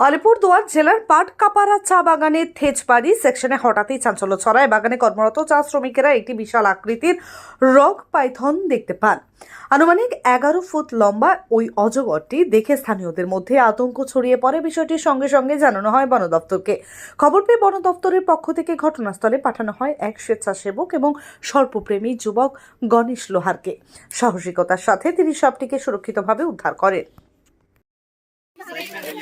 আলিপুরদুয়ার জেলার পাটকাপাড়া চা বাগানের থেজবাড়ি সেকশনে হঠাৎই চাঞ্চল্য ছড়ায়। বাগানে কর্মরত চা শ্রমিকেরা একটি বিশাল আকৃতির রক পাইথন দেখতে পান। আনুমানিক এগারো ফুট লম্বা ওই অজগরটি দেখে স্থানীয়দের মধ্যে আতঙ্ক ছড়িয়ে পড়ে। বিষয়টির সঙ্গে সঙ্গে জানানো হয় বন দপ্তরকে। খবর পেয়ে বন দপ্তরের পক্ষ থেকে ঘটনাস্থলে পাঠানো হয় এক স্বেচ্ছাসেবক এবং সর্পপ্রেমী যুবক গণেশ লোহারকে। সাহসিকতার সাথে তিনি সাপটিকে সুরক্ষিতভাবে উদ্ধার করেন।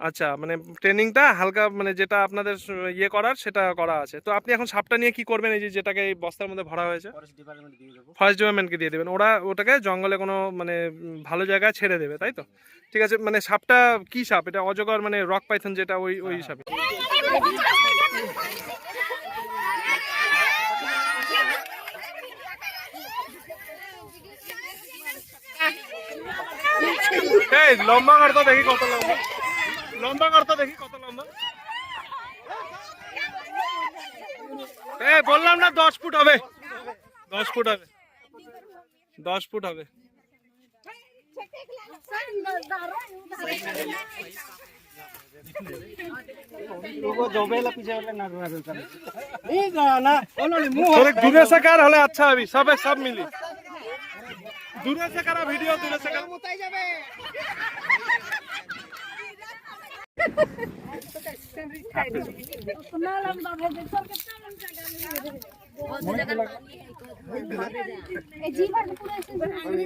আচ্ছা মানে ট্রেনিংটা হালকা মানে যেটা আপনাদের ইয়ে করার সেটা করা আছে তো আপনি এখন সাপটা নিয়ে কি করবেন এই যে যেটাকে এই বস্তার মধ্যে ভরা হয়েছে ফরেস্ট ডিপার্টমেন্ট দিয়ে ডিপার্টমেন্টকে দিয়ে দেবেন ওরা ওটাকে জঙ্গলে কোনো মানে ভালো জায়গায় ছেড়ে দেবে তাই তো ঠিক আছে মানে সাপটা কি সাপ এটা অজগর মানে রক পাইথন যেটা ওই ওই সাপ এই লম্বা করতো দেখি কত লম্বা লম্বা করতো দেখি কত লম্বা এই বললাম না দশ ফুট হবে দশ ফুট হবে দশ ফুট হবে वो जो बेला पीछे वाले ना रुआ देता नहीं गाना उन्होंने मुंह थोड़े दूर से कर हले अच्छा अभी सब सब मिली दूर से करा वीडियो दूर से करा जीवन पूरा শ্রীজি